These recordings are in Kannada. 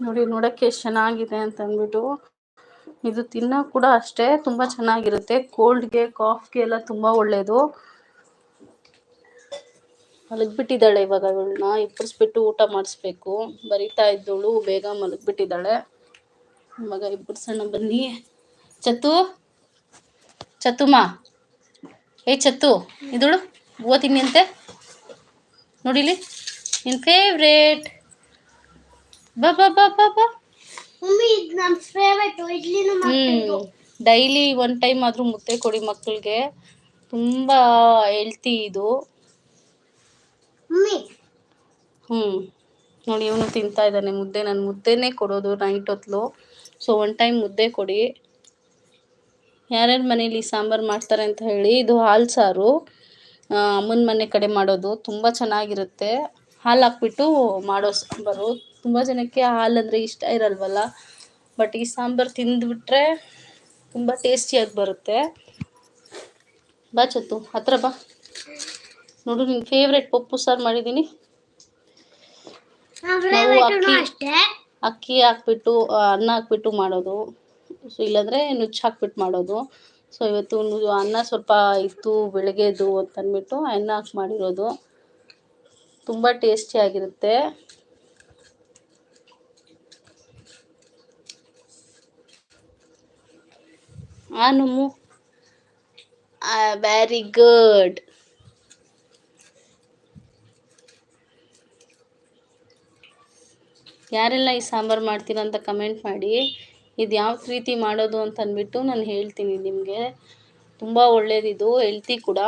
ನೋಡಿ ನೋಡೋಕ್ಕೆ ಎಷ್ಟು ಚೆನ್ನಾಗಿದೆ ಅಂತ ಅಂದ್ಬಿಟ್ಟು ಇದು ತಿನ್ನೋ ಕೂಡ ಅಷ್ಟೇ ತುಂಬ ಚೆನ್ನಾಗಿರುತ್ತೆ. ಕೋಲ್ಡ್ಗೆ ಕಾಫ್ಗೆ ಎಲ್ಲ ತುಂಬ ಒಳ್ಳೆಯದು ಮಲಗ್ಬಿಟ್ಟಿದ್ದಾಳೆ ಇವಾಗ ಇವಳನ್ನ ಇಬ್ಬರಿಸ್ಬಿಟ್ಟು ಊಟ ಮಾಡಿಸ್ಬೇಕು. ಬರಿತಾ ಇದ್ದವಳು, ಬೇಗ ಮಲಗ್ಬಿಟ್ಟಿದ್ದಾಳೆ. ಇವಾಗ ಇಬ್ಬರಿಸೋಣ ಬನ್ನಿ. ಚತು ಚತುಮ್ಮ ಏ ಚತ್ತು, ಇದಳು? ಓದಿನಿ ಅಂತೆ? ನೋಡಿಲಿ? ನಿನ್ ಫೇವ್ರೇಟ್ ಬಾ ಬಾ ಬಾ ಬಾ ಬಾ. ಮಮ್ಮಿ ಇದು ನನ್ನ ಫೇವರೇಟ್ ಇಡ್ಲಿನೂ ಹ್ಮ್. ಡೈಲಿ ಒನ್ ಟೈಮ್ ಆದ್ರೂ ಮುದ್ದೆ ಕೊಡಿ ಮಕ್ಕಳಿಗೆ ತುಂಬಾ ಹೆಲ್ತಿ ಇದು. ಮಮ್ಮಿ. ಹ್ಮ್. ನೋಡಿ ಇವನು ತಿಂತಾ ಇದ್ದಾನೆ ಮುದ್ದೆ. ನಾನು ಮುದ್ದೆನೇ ಕೊಡೋದು ನೈಟ್ ಹೊತ್ಲು. ಸೊ ಒನ್ ಟೈಮ್ ಮುದ್ದೆ ಕೊಡಿ. ಯಾರ್ಯಾರ ಮನೇಲಿ ಸಾಂಬಾರು ಮಾಡ್ತಾರೆ ಅಂತ ಹೇಳಿ ಇದು ಹಾಲು ಸಾರು. ಅಮ್ಮನ ಮನೆ ಕಡೆ ಮಾಡೋದು. ತುಂಬ ಚೆನ್ನಾಗಿರುತ್ತೆ. ಹಾಲು ಹಾಕ್ಬಿಟ್ಟು ಮಾಡೋ ಸಾಂಬಾರು. ತುಂಬ ಜನಕ್ಕೆ ಹಾಲು ಅಂದರೆ ಇಷ್ಟ ಇರಲ್ವಲ್ಲ? ಬಟ್ ಈ ಸಾಂಬಾರು ತಿಂದುಬಿಟ್ರೆ ತುಂಬ ಟೇಸ್ಟಿಯಾಗಿ ಬರುತ್ತೆ. ಬಾ ಚತ್ತು ಹತ್ರ ಬಾ. ನೋಡು ನಿನ್ನ ಫೇವ್ರೆಟ್ ಪಪ್ಪು ಸಾರು ಮಾಡಿದ್ದೀನಿ ಅಕ್ಕಿ ಅಕ್ಕಿ ಹಾಕ್ಬಿಟ್ಟು ಅನ್ನ ಹಾಕ್ಬಿಟ್ಟು ಮಾಡೋದು. ಸೊ ಇಲ್ಲಾಂದರೆ ನುಚ್ಚು ಹಾಕ್ಬಿಟ್ಟು ಮಾಡೋದು. ಸೊ ಇವತ್ತು ಅನ್ನ ಸ್ವಲ್ಪ ಇತ್ತು ಬೆಳಗ್ಗೆದು ಅಂತ ಅಂದ್ಬಿಟ್ಟು ಅನ್ನ ಹಾಕಿ ಮಾಡಿರೋದು. ತುಂಬ ಟೇಸ್ಟಿಯಾಗಿರುತ್ತೆ ಆ ನುಮ್ಮು ವೆರಿ ಗುಡ್ ಯಾರೆಲ್ಲ ಈ ಸಾಂಬಾರು ಮಾಡ್ತೀರಾ ಅಂತ ಕಮೆಂಟ್ ಮಾಡಿ, ಇದು ಯಾವ ರೀತಿ ಮಾಡೋದು ಅಂತ ಅಂದ್ಬಿಟ್ಟು ನಾನು ಹೇಳ್ತೀನಿ ನಿಮಗೆ. ತುಂಬ ಒಳ್ಳೇದಿದು ಹೆಲ್ತಿ ಕೂಡ.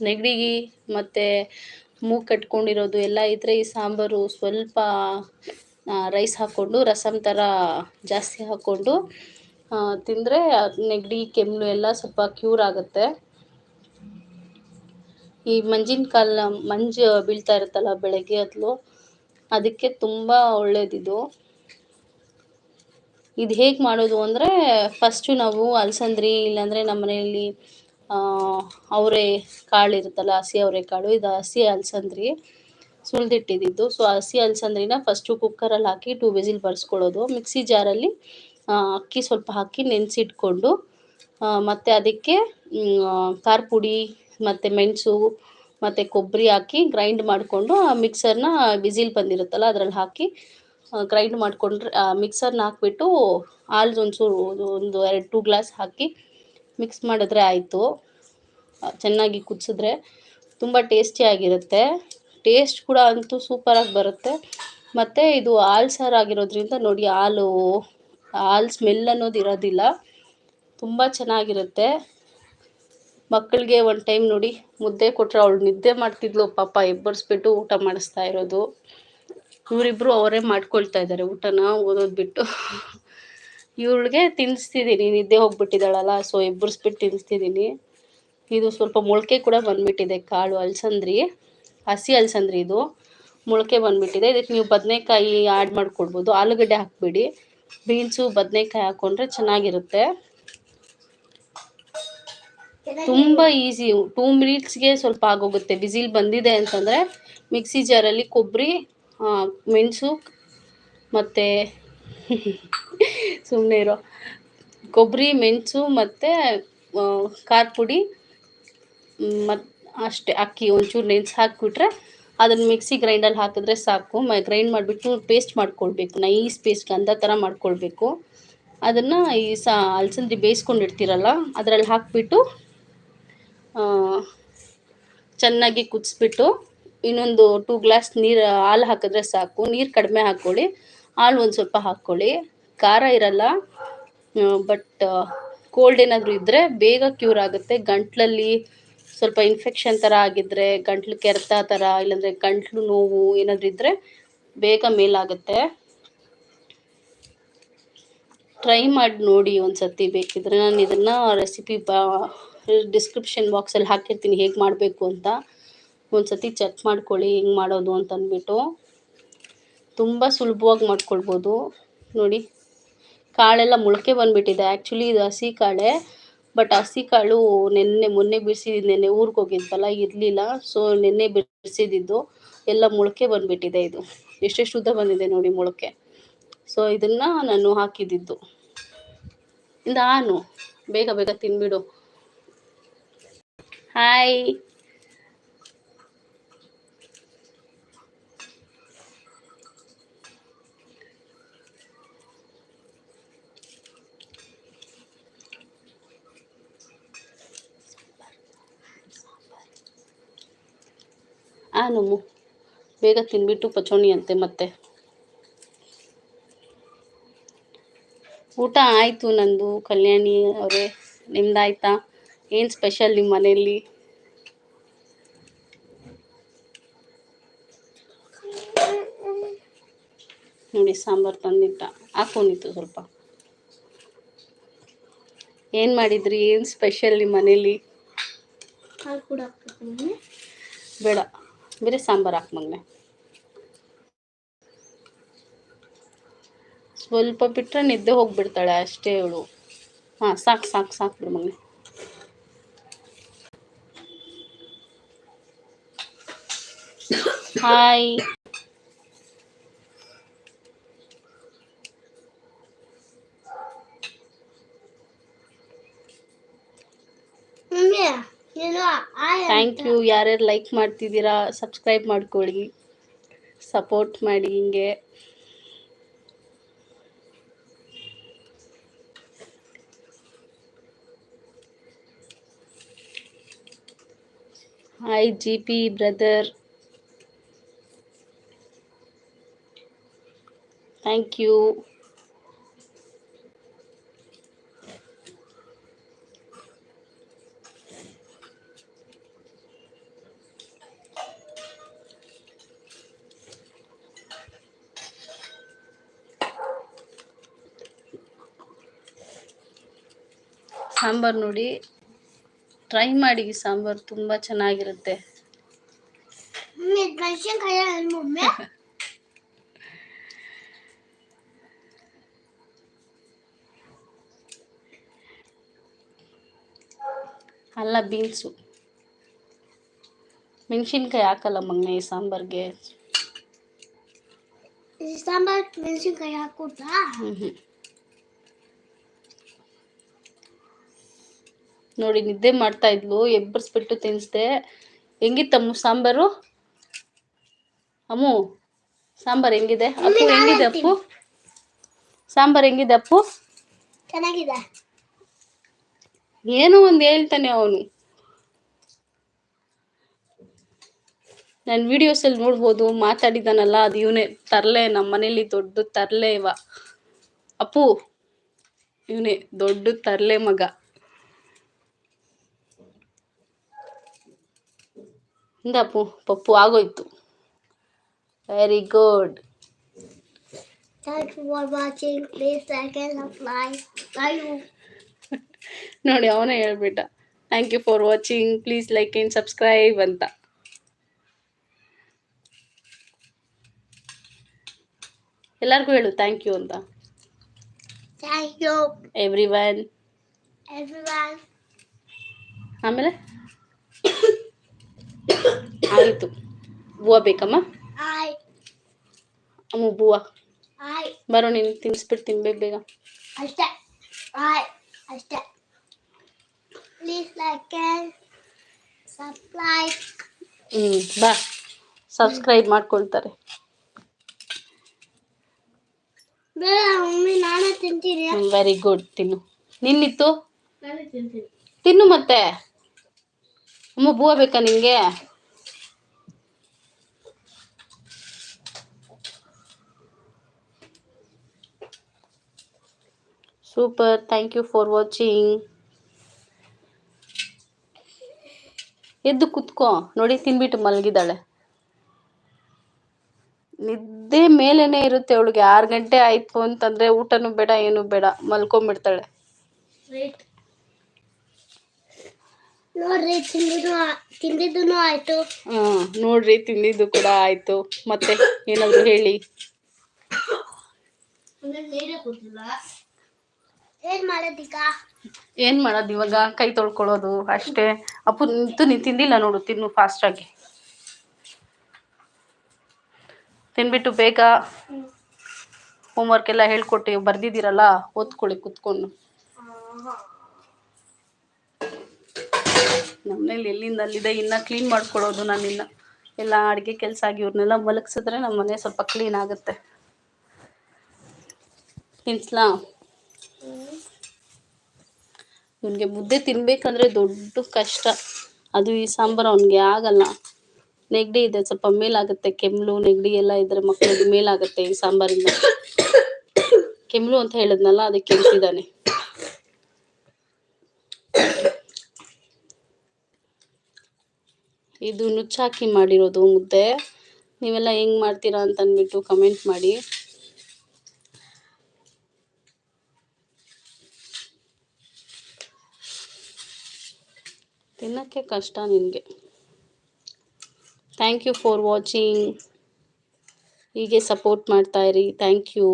ನೆಗಡಿಗೆ ಮತ್ತು ಮೂ ಕಟ್ಕೊಂಡಿರೋದು ಎಲ್ಲ ಇದ್ದರೆ ಈ ಸಾಂಬಾರು ಸ್ವಲ್ಪ ರೈಸ್ ಹಾಕ್ಕೊಂಡು ರಸಮ್ ಥರ ಜಾಸ್ತಿ ಹಾಕ್ಕೊಂಡು ತಿಂದರೆ ನೆಗಡಿ, ಕೆಮ್ಮು ಎಲ್ಲ ಸ್ವಲ್ಪ ಕ್ಯೂರ್ ಆಗುತ್ತೆ. ಈ ಮಂಜಿನ ಕಾಲ ಮಂಜು ಬೀಳ್ತಾ ಇರುತ್ತಲ್ಲ ಬೆಳಗ್ಗೆ ಅದ್ಲು ಅದಕ್ಕೆ ತುಂಬ ಒಳ್ಳೇದಿದು. ಇದು ಹೇಗೆ ಮಾಡೋದು ಅಂದರೆ ಫಸ್ಟು ನಾವು ಅಲಸಂದ್ರಿ, ಇಲ್ಲಾಂದರೆ ನಮ್ಮ ಮನೆಯಲ್ಲಿ ಅವರೆ ಕಾಳು ಇರುತ್ತಲ್ಲ, ಹಸಿ ಅವರೆ ಕಾಳು, ಇದು ಹಸಿ ಅಲಸಂದ್ರಿ ಸುಲಿದಿಟ್ಟಿದ್ದು ಸೊ ಹಸಿ ಅಲಸಂದ್ರಿನ ಫಸ್ಟು ಕುಕ್ಕರಲ್ಲಿ ಹಾಕಿ ಟೂ ವಿಸಿಲ್ ಬರ್ಸ್ಕೊಳ್ಳೋದು. ಮಿಕ್ಸಿ ಜಾರಲ್ಲಿ ಅಕ್ಕಿ ಸ್ವಲ್ಪ ಹಾಕಿ ನೆನೆಸಿಟ್ಕೊಂಡು ಮತ್ತು ಅದಕ್ಕೆ ಖಾರ ಪುಡಿ ಮತ್ತು ಮೆಣಸು, ಮತ್ತು ಕೊಬ್ಬರಿ ಹಾಕಿ ಗ್ರೈಂಡ್ ಮಾಡಿಕೊಂಡು, ಆ ಮಿಕ್ಸರ್ನ ಬಿಸಿಲು ಬಂದಿರುತ್ತಲ್ಲ ಅದರಲ್ಲಿ ಹಾಕಿ ಗ್ರೈಂಡ್ ಮಾಡಿಕೊಂಡ್ರೆ ಮಿಕ್ಸರ್ನ ಹಾಕ್ಬಿಟ್ಟು ಹಾಲು ಒಂಚೂರು, ಒಂದು ಎರಡು ಟೂ ಗ್ಲಾಸ್ ಹಾಕಿ ಮಿಕ್ಸ್ ಮಾಡಿದ್ರೆ ಆಯಿತು. ಚೆನ್ನಾಗಿ ಕುದಿಸಿದ್ರೆ ತುಂಬ ಟೇಸ್ಟಿಯಾಗಿರುತ್ತೆ ಟೇಸ್ಟ್ ಕೂಡ ಅಂತೂ ಸೂಪರಾಗಿ ಬರುತ್ತೆ. ಮತ್ತು ಇದು ಹಾಲು ಸಾರು ಆಗಿರೋದ್ರಿಂದ ನೋಡಿ ಹಾಲು ಹಾಲು ಸ್ಮೆಲ್ ಅನ್ನೋದು ಇರೋದಿಲ್ಲ. ತುಂಬ ಚೆನ್ನಾಗಿರುತ್ತೆ. ಮಕ್ಕಳಿಗೆ ಒಂದು ಟೈಮ್ ನೋಡಿ ಮುದ್ದೆ ಕೊಟ್ಟರೆ ಅವಳು ನಿದ್ದೆ ಮಾಡ್ತಿದ್ಲು, ಪಾಪ ಎಬ್ಬರಿಸ್ಬಿಟ್ಟು ಊಟ ಮಾಡಿಸ್ತಾ ಇರೋದು. ಇವರಿಬ್ಬರು ಅವರೇ ಮಾಡ್ಕೊಳ್ತಾ ಇದ್ದಾರೆ ಊಟನ ಓದೋದು ಬಿಟ್ಟು. ಇವಳಿಗೆ ತಿನ್ನಿಸ್ತಿದ್ದೀನಿ ನಿದ್ದೆ ಹೋಗ್ಬಿಟ್ಟಿದ್ದಾಳಲ್ಲ ಸೊ ಎಬ್ಬರಿಸ್ಬಿಟ್ಟು ತಿನ್ನಿಸ್ತಿದ್ದೀನಿ ಇದು ಸ್ವಲ್ಪ ಮೊಳಕೆ ಕೂಡ ಬಂದ್ಬಿಟ್ಟಿದೆ ಕಾಳು ಅಲಸಂದ್ರಿ, ಹಸಿ ಅಲಸಂದ್ರಿ ಇದು. ಮೊಳಕೆ ಬಂದ್ಬಿಟ್ಟಿದೆ. ಇದಕ್ಕೆ ನೀವು ಬದನೆಕಾಯಿ ಆ್ಯಡ್ ಮಾಡ್ಕೊಡ್ಬೋದು. ಆಲೂಗಡ್ಡೆ ಹಾಕ್ಬೇಡಿ. ಬೀನ್ಸು, ಬದನೆಕಾಯಿ ಹಾಕ್ಕೊಂಡ್ರೆ ಚೆನ್ನಾಗಿರುತ್ತೆ. ತುಂಬ ಈಸಿ. ಟೂ ಮಿನಿಟ್ಸ್ಗೆ ಸ್ವಲ್ಪ ಆಗೋಗುತ್ತೆ. ಬಿಸಿಲು ಬಂದಿದೆ ಅಂತಂದರೆ ಮಿಕ್ಸಿ ಜಾರಲ್ಲಿ ಕೊಬ್ಬರಿ ಮೆಣಸು ಮತ್ತು ಸುಮ್ಮನೆ ಇರೋ. ಕೊಬ್ಬರಿ, ಮೆಣಸು ಮತ್ತು ಖಾರ ಪುಡಿ ಮತ್ತು ಅಷ್ಟೇ. ಅಕ್ಕಿ ಒಂಚೂರು ನೆನೆಸಿ ಹಾಕಿಬಿಟ್ರೆ ಅದನ್ನು ಮಿಕ್ಸಿ ಗ್ರೈಂಡಲ್ಲಿ ಹಾಕಿದ್ರೆ ಸಾಕು. ಮ, ಗ್ರೈಂಡ್ ಮಾಡಿಬಿಟ್ಟು ಪೇಸ್ಟ್ ಮಾಡ್ಕೊಳ್ಬೇಕು. ನೈಸ್ ಪೇಸ್ಟ್, ಗಂಧ ಥರ ಮಾಡ್ಕೊಳ್ಬೇಕು. ಅದನ್ನು ಈ ಸಾ, ಅಲಸಂದಿ ಬೇಯಿಸ್ಕೊಂಡಿರ್ತೀರಲ್ಲ, ಅದರಲ್ಲಿ ಹಾಕಿಬಿಟ್ಟು ಚೆನ್ನಾಗಿ ಕುದಿಸ್ಬಿಟ್ಟು, ಇನ್ನೊಂದು ಟೂ ಗ್ಲಾಸ್ ನೀರು, ಹಾಲು ಹಾಕಿದ್ರೆ ಸಾಕು. ನೀರು ಕಡಿಮೆ ಹಾಕ್ಕೊಳ್ಳಿ. ಹಾಲು ಒಂದು ಸ್ವಲ್ಪ ಹಾಕ್ಕೊಳ್ಳಿ. ಖಾರ ಇರಲ್ಲ ಬಟ್ ಕೋಲ್ಡ್ ಏನಾದರೂ ಇದ್ದರೆ ಬೇಗ ಕ್ಯೂರ್ ಆಗುತ್ತೆ. ಗಂಟ್ಲಲ್ಲಿ ಸ್ವಲ್ಪ ಇನ್ಫೆಕ್ಷನ್ ಥರ ಆಗಿದ್ದರೆ ಗಂಟ್ಲು ಕೆರೆತ ಥರ ಇಲ್ಲಾಂದರೆ ಗಂಟ್ಲು ನೋವು ಏನಾದರೂ ಇದ್ದರೆ ಬೇಗ ಮೇಲಾಗುತ್ತೆ. ಟ್ರೈ ಮಾಡಿ ನೋಡಿ ಒಂದು ಸತಿ ಬೇಕಿದ್ರೆ. ನಾನು ಇದನ್ನು ರೆಸಿಪಿ ಬಾ ಡಿಸ್ಕ್ರಿಪ್ಷನ್ ಬಾಕ್ಸಲ್ಲಿ ಹಾಕಿರ್ತೀನಿ. ಹೇಗೆ ಮಾಡಬೇಕು ಅಂತ. ಒಂದು ಸತಿ ಚೆಕ್ ಮಾಡ್ಕೊಳ್ಳಿ, ಹೆಂಗೆ ಮಾಡೋದು ಅಂತ ಅಂದ್ಬಿಟ್ಟು. ತುಂಬ ಸುಲಭವಾಗಿ ಮಾಡ್ಕೊಳ್ಬೋದು. ನೋಡಿ, ಕಾಳೆಲ್ಲ ಮೊಳಕೆ ಬಂದುಬಿಟ್ಟಿದೆ. ಆ್ಯಕ್ಚುಲಿ ಇದು ಹಸಿ ಕಾಳೆ. ಬಟ್ ಹಸಿ ಕಾಳು ನೆನ್ನೆ, ಮೊನ್ನೆ ಬಿಡಿಸಿದ್ದು ನೆನ್ನೆ ಊರಿಗೆ ಹೋಗಿದ್ವಲ್ಲ, ಇರಲಿಲ್ಲ. ಸೊ ನೆನ್ನೆ ಬಿಡಿಸಿದ್ದು ಎಲ್ಲ ಮೊಳಕೆ ಬಂದುಬಿಟ್ಟಿದೆ ಇದು. ಎಷ್ಟೆಷ್ಟು ಶುದ್ಧ ಬಂದಿದೆ ನೋಡಿ ಮೊಳಕೆ. ಸೊ ಇದನ್ನು ನಾನು ಹಾಕಿದ್ದಿದ್ದು ಆನು. ಬೇಗ ಬೇಗ ತಿನ್ಬಿಡು. ಹಾಯ್ ಆನು ಬೇಗ ತಿನ್ಬಿಟ್ಟು ಪಚೋಣಿ ಅಂತೆ ಮತ್ತೆ. ಊಟ ಆಯಿತು ನಂದು ಕಲ್ಯಾಣಿ ಅವರೇ ನಿಮ್ದಾಯ್ತಾ? ಏನು ಸ್ಪೆಷಲ್ ನಿಮ್ಮ ಮನೆಯಲ್ಲಿ ನೋಡಿ ಸಾಂಬಾರು ತಂದಿಟ್ಟ ಹಾಕೊಂಡಿತ್ತು ಸ್ವಲ್ಪ. ಏನು ಮಾಡಿದ್ರಿ? ಏನು ಸ್ಪೆಷಲ್ ನಿಮ್ಮ ಮನೇಲಿ? ಬೇಡ. ಬೇರೆ ಸಾಂಬಾರು ಹಾಕು ಮಗನೆ ಸ್ವಲ್ಪ ಬಿಟ್ಟರೆ ನಿದ್ದೆ ಹೋಗ್ಬಿಡ್ತಾಳೆ ಅಷ್ಟೇ ಅವಳು. ಹಾಂ, ಸಾಕು ಸಾಕು ಸಾಕು ಬಿಡು ಮಗನೆ. ಹಾಯ್ ಮಮ್ಮಿ ನೀನು ಆಯ್ ಥ್ಯಾಂಕ್ ಯು ಯಾರ್ಯಾರು ಲೈಕ್ ಮಾಡ್ತಿದ್ದೀರಾ ಸಬ್ಸ್ಕ್ರೈಬ್ ಮಾಡ್ಕೊಳ್ಳಿ. ಸಪೋರ್ಟ್ ಮಾಡಿ ಹಿಂಗೆ. Hi G P brother thank you sambar ನೋಡಿ. ಟ್ರೈ ಮಾಡಿ ಸಾಂಬಾರು ತುಂಬ ಚೆನ್ನಾಗಿರುತ್ತೆ. ಅಲ್ಲ ಅಲ್ಲ ಬೀನ್ಸು. ಮೆಣಸಿನ್ಕಾಯಿ ಹಾಕಲ್ಲ ಮಗನೇ ಈ ಸಾಂಬಾರ್ಗೆ. ಈ ಸಾಂಬಾರ್ ಮೆಣಸಿನ್ಕಾಯಿ ಹಾಕುತ್ತಾ ಹ್ಞೂ ಹ್ಞೂ ನೋಡಿ ನಿದ್ದೆ ಮಾಡ್ತಾ ಇದ್ಲು ಎಬ್ಬರಿಸ್ಬಿಟ್ಟು ತಿನ್ನಿಸ್ದೆ ಹೆಂಗಿತ್ತಮ್ಮ ಸಾಂಬಾರು? ಅಮ್ಮು ಸಾಂಬಾರು ಹೆಂಗಿದೆ? ಅಪ್ಪು ಹೆಂಗಿದೆ ಅಪ್ಪು? ಸಾಂಬಾರ್ ಹೆಂಗಿದೆ ಅಪ್ಪು? ಚೆನ್ನಾಗಿದೆ. ಏನೋ ಒಂದು ಹೇಳ್ತಾನೆ ಅವನು. ನನ್ನ ವಿಡಿಯೋಸಲ್ಲಿ ನೋಡ್ಬೋದು ಮಾತಾಡಿದಾನಲ್ಲ ಅದು ಇವನೇ ತರ್ಲೆ ನಮ್ಮ ಮನೇಲಿ ದೊಡ್ಡ ತರ್ಲೆ ಇವ. ಅಪ್ಪು ಇವನೇ ದೊಡ್ಡ ತರ್ಲೆ ಮಗ. ಇಂದ ಪಪ್ಪು ಆಗೋಯ್ತು. Very good thank you for watching. Please like and subscribe. ನೋಡಿ ಅವನೇ ಹೇಳ್ಬಿಟ್ಟ. Thank you for watching please like and subscribe ಅಂತ. ಎಲ್ಲರಿಗೂ ಹೇಳು ಥ್ಯಾಂಕ್ ಯು ಅಂತ. Thank you everyone everyone. ಆಮೇಲೆ? ಆಯಿತು. ಬುವ ಬೇಕಮ್ಮ? ಹಾಯ್ ಅಮ್ಮ ಬುವ. I, ಬರೋ ನೀನು ತಿನ್ಸ್ಬಿಟ್ಟು ತಿನ್ಬೇಕು ಬೇಗ. ಅಷ್ಟೆ. ಹ್ಞೂ ಬಾ. ಸಬ್ಸ್ಕ್ರೈಬ್ ಮಾಡ್ಕೊಳ್ತಾರೆ. ಬೇಡ ನಾನೇ ತಿಂತೀನಿ. ವೆರಿ ಗುಡ್ ತಿನ್ನು. ನಿನ್ನಿತ್ತು? ನಾನೇ ತಿಂತೀನಿ. ತಿನ್ನು ಮತ್ತೆ. ಅಮ್ಮ ಬೂವ ಬೇಕಾ ನಿಂಗೆ? Super thank you for watching ಎದ್ದು ಕುತ್ಕೋ ನೋಡಿ ತಿನ್ಬಿಟ್ಟು ಮಲಗಿದಾಳೆ ನಿದ್ದೆ ಮೇಲೇನೆ ಇರುತ್ತೆ ಅವಳಿಗೆ. ಆರು ಗಂಟೆ ಆಯ್ತು ಅಂತಂದ್ರೆ ಊಟನೂ ಬೇಡ ಏನು ಬೇಡ. ಮಲ್ಕೊಂಡ್ಬಿಡ್ತಾಳೆ. Wait. ನೋಡ್ರಿ ತಿಂದಿದ್ದು ಆಯ್ತು. ಹಾ ನೋಡ್ರಿ ತಿಂದಿದ್ದು ಕೂಡ ಆಯ್ತು. ಮತ್ತೆ ಏನಾದ್ರು ಹೇಳಿ. ಏನ್ ಮಾಡೋದೀಗ ಏನ್ ಮಾಡೋದು ಇವಾಗ? ಕೈ ತೊಳ್ಕೊಳ್ಳೋದು ಅಷ್ಟೇ. ಅಪ್ಪು ನಿಂತು ನೀನ್ ತಿಂದಿಲ್ಲ ನೋಡು ತಿನ್ನು ಫಾಸ್ಟ್ ಆಗಿ. ತಿನ್ಬಿಟ್ಟು ಬೇಗ ಹೋಮ್ವರ್ಕ್ ಎಲ್ಲ ಹೇಳ್ಕೊಟ್ಟು ಬರ್ದಿದ್ದೀರಲ್ಲ ಓದ್ಕೊಳ್ಳಿ ಕುತ್ಕೊಂಡು. ನಮ್ಮನೇಲಿ ಎಲ್ಲಿಂದ ಅಲ್ಲಿದೆ ಇನ್ನ ಕ್ಲೀನ್ ಮಾಡ್ಕೊಳ್ಳೋದು ನಾನು ಇನ್ನು. ಎಲ್ಲ ಅಡುಗೆ ಕೆಲಸ ಆಗಿ ಇವ್ರನ್ನೆಲ್ಲ ಮಲಗಿಸಿದ್ರೆ ನಮ್ಮ ಮನೆ ಸ್ವಲ್ಪ ಕ್ಲೀನ್ ಆಗುತ್ತೆ. ತಿನ್ಸ್ಲಾ ಇವನಿಗೆ ಮುದ್ದೆ ತಿನ್ಬೇಕಂದ್ರೆ ದೊಡ್ಡ ಕಷ್ಟ. ಅದು ಈ ಸಾಂಬಾರು ಅವನಿಗೆ ಆಗಲ್ಲ. ನೆಗಡಿ ಇದೆ, ಸ್ವಲ್ಪ ಮೇಲಾಗುತ್ತೆ. ಕೆಮ್ಲು, ನೆಗಡಿ ಎಲ್ಲ ಇದ್ರೆ ಮಕ್ಕಳಿಗೆ ಮೇಲಾಗುತ್ತೆ ಈ ಸಾಂಬಾರಿಂದ. ಕೆಮ್ಲು ಅಂತ ಹೇಳಿದ್ನಲ್ಲ, ಅದಕ್ಕೆ ಕೆಮ್ತಿದ್ದಾನೆ ಇದು ನುಚ್ಚಾಕಿ ಮಾಡಿರೋದು ಮುದ್ದೆ. ನೀವೆಲ್ಲ ಹೆಂಗ್ ಮಾಡ್ತೀರಾ ಅಂತ ಅಂದ್ಬಿಟ್ಟು ಕಮೆಂಟ್ ಮಾಡಿ. ತಿನ್ನೋಕ್ಕೆ ಕಷ್ಟ ನಿನಗೆ. ಥ್ಯಾಂಕ್ ಯು ಫಾರ್ ವಾಚಿಂಗ್ ಹೀಗೆ ಸಪೋರ್ಟ್ ಮಾಡ್ತಾ ಇರಿ. Thank you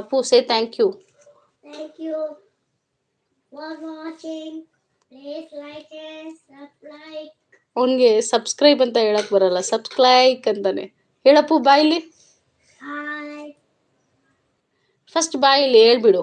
Appu say thank you thank you for watching Please like and subscribe. ಅವನಿಗೆ ಸಬ್ಸ್ಕ್ರೈಬ್ ಅಂತ ಹೇಳಕ್ ಬರಲ್ಲ. ಸಬ್ಸ್ಕ್ರೈಕ್ ಅಂತಾನೆ. ಹೇಳಪ್ಪು ಬಾಯಿಲಿ. ಫಸ್ಟ್ ಬಾಯಿಲಿ ಹೇಳ್ಬಿಡು.